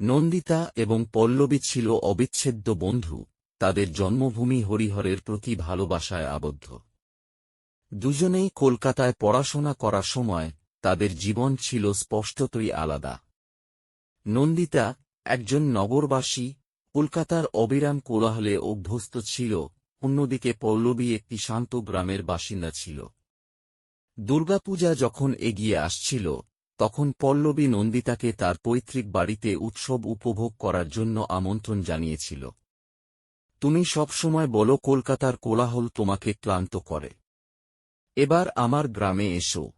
নন্দিতা এবং পল্লবী ছিল অবিচ্ছেদ্য বন্ধু, তাদের জন্মভূমি হরিহরের প্রতি ভালোবাসায় আবদ্ধ। দুজনেই কলকাতায় পড়াশোনা করার সময় তাদের জীবন ছিল স্পষ্টতই আলাদা। নন্দিতা একজন নগরবাসী, কলকাতার অবিরাম কোলাহলে অভ্যস্ত ছিল, অন্যদিকে পল্লবী একটি শান্ত গ্রামের বাসিন্দা ছিল। দুর্গাপূজা যখন এগিয়ে আসছিল তখন পল্লবী নন্দিতাকে তার পৈতৃক বাড়িতে উৎসব উপভোগ করার জন্য আমন্ত্রণ জানিয়েছিল। তুমি সবসময় বলো কলকাতার কোলাহল তোমাকে ক্লান্ত করে। এবার আমার গ্রামে এসো।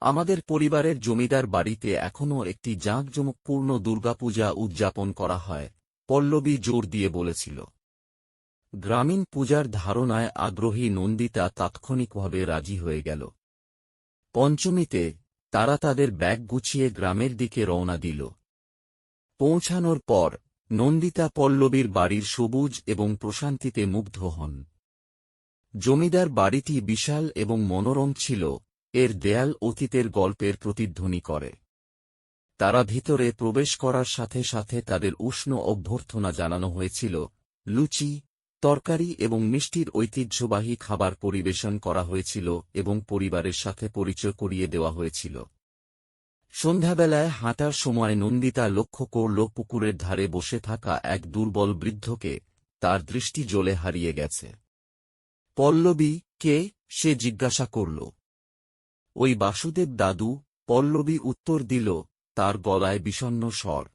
আমাদের পরিবারের জমিদার বাড়িতে এখনও একটি জাঁকজমকপূর্ণ দুর্গাপূজা উদযাপন করা হয়, পল্লবী জোর দিয়ে বলেছিল। গ্রামীণ পূজার ধারণায় আগ্রহী নন্দিতা তাৎক্ষণিকভাবে রাজি হয়ে গেল। পঞ্চমীতে তারা তাদের ব্যাগ গুছিয়ে গ্রামের দিকে রওনা দিল। পৌঁছানোর পর, নন্দিতা পল্লবীর বাড়ির সবুজ এবং প্রশান্তিতে মুগ্ধ হন। জমিদার বাড়িটি বিশাল এবং মনোরম ছিল, এর দেয়াল অতীতের গল্পের প্রতিধ্বনি করে। তারা ভিতরে প্রবেশ করার সাথে সাথে তাদের উষ্ণ অভ্যর্থনা জানানো হয়েছিল, লুচি তরকারি এবং মিষ্টির ঐতিহ্যবাহী খাবার পরিবেশন করা হয়েছিল এবং পরিবারের সাথে পরিচয় করিয়ে দেওয়া হয়েছিল। সন্ধ্যাবেলায় হাঁটার সময় নন্দিতা লক্ষ্য করল পুকুরের ধারে বসে থাকা এক দুর্বল বৃদ্ধকে তার দৃষ্টি জ্বলে হারিয়ে গেছে। পল্লবী, কে? সে জিজ্ঞাসা করল। ওই বাসুদেব দাদু, পল্লবী উত্তর দিল, তার গলায় বিষণ্ন স্বর।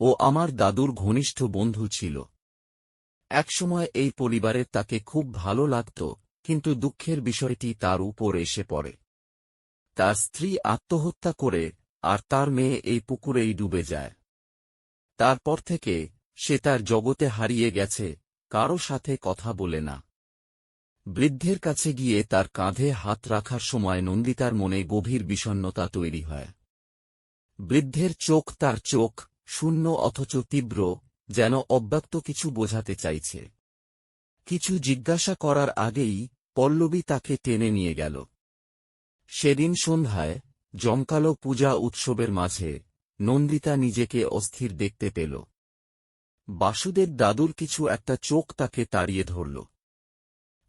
ও আমার দাদুর ঘনিষ্ঠ বন্ধু ছিল। একসময় এই পরিবারের তাকে খুব ভালো লাগত, কিন্তু দুঃখের বিষয়টি তার উপর এসে পড়ে। তার স্ত্রী আত্মহত্যা করে, আর তার মেয়ে এই পুকুরেই ডুবে যায়। তারপর থেকে সে তার জগতে হারিয়ে গেছে, কারও সাথে কথা বলে না। বৃদ্ধের কাছে গিয়ে তার কাঁধে হাত রাখার সময় নন্দিতার মনে গভীর বিষণ্নতা তৈরি হয়। বৃদ্ধের চোখ তার চোখ, শূন্য অথচ তীব্র যেন অব্যক্ত কিছু বোঝাতে চাইছে। কিছু জিজ্ঞাসা করার আগেই পল্লবী তাকে টেনে নিয়ে গেল। সেদিন সন্ধ্যায় জমকালো পূজা উৎসবের মাঝে নন্দিতা নিজেকে অস্থির দেখতে পেল। বাসুদেব দাদুর কিছু একটা চোখ তাকে তাড়িয়ে ধরল।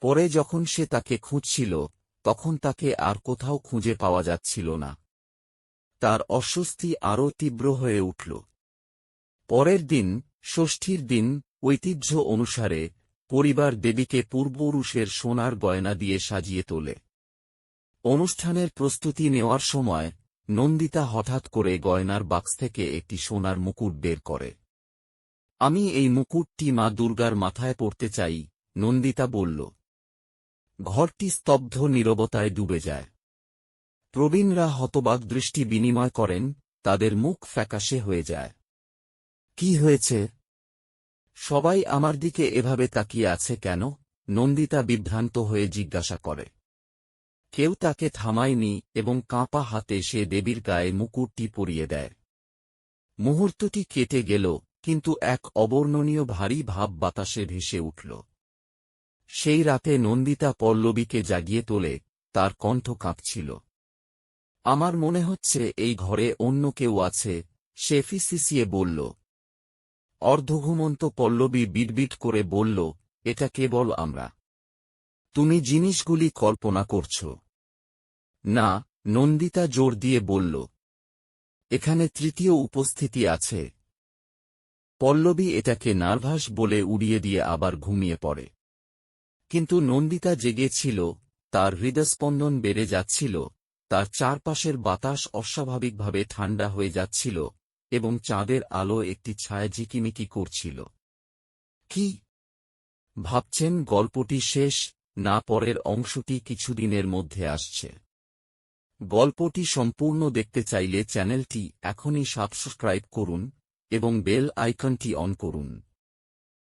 পরে যখন সে তাকে খুঁজছিল, তখন তাকে আর কোথাও খুঁজে পাওয়া যাচ্ছিল না। তার অস্বস্তি আরও তীব্র হয়ে উঠল। পরের দিন ষষ্ঠীর দিন, ঐতিহ্য অনুসারে, পরিবার দেবীকে পূর্বপুরুষের সোনার গয়না দিয়ে সাজিয়ে তোলে। অনুষ্ঠানের প্রস্তুতি নেওয়ার সময়, নন্দিতা হঠাৎ করে গয়নার বাক্স থেকে একটি সোনার মুকুট বের করে। আমি এই মুকুটটি মা দুর্গার মাথায় পড়তে চাই নন্দিতা বলল। ঘরটি স্তব্ধ নীরবতায় ডুবে যায়। প্রবীণরা হতবাক দৃষ্টি বিনিময় করেন, তাদের মুখ ফ্যাকাশে হয়ে যায়। কি হয়েছে? সবাই আমার দিকে এভাবে তাকিয়ে আছে কেন? নন্দিতা বিভ্রান্ত হয়ে জিজ্ঞাসা করে। কেউ তাকে থামায়নি এবং কাঁপা হাতে সে দেবীর গায়ে মুকুটটি পরিয়ে দেয়। মুহূর্তটি কেটে গেল, কিন্তু এক অবর্ণনীয় ভারী ভাব বাতাসে ভেসে উঠল। সেই রাতে নন্দিতা পল্লবীকে জাগিয়ে তোলে, তার কণ্ঠ কাঁপছিল। আমার মনে হচ্ছে এই ঘরে অন্য কেউ আছে, সে ফিসিসিয়ে বলল। অর্ধঘুমন্ত পল্লবী বিড়বিট করে বলল, এটা কেবল আমরা? তুমি জিনিসগুলি কল্পনা করছ? না, নন্দিতা জোর দিয়ে বলল, এখানে তৃতীয় উপস্থিতি আছে। পল্লবী এটাকে নার্ভাস বলে উড়িয়ে দিয়ে আবার ঘুমিয়ে পড়ে। কিন্তু নন্দিতা জেগেছিল তার হৃদস্পন্দন বেড়ে যাচ্ছিল, তার চারপাশের বাতাস অস্বাভাবিকভাবে ঠান্ডা হয়ে যাচ্ছিল এবং চাঁদের আলো একটি ছায় ঝিকিমিকি করছিল। কি? ভাবছেন গল্পটি শেষ, না পরের অংশটি কিছুদিনের মধ্যে আসছে? গল্পটি সম্পূর্ণ দেখতে চাইলে চ্যানেলটি এখনই সাবস্ক্রাইব করুন এবং বেল আইকনটি অন করুন।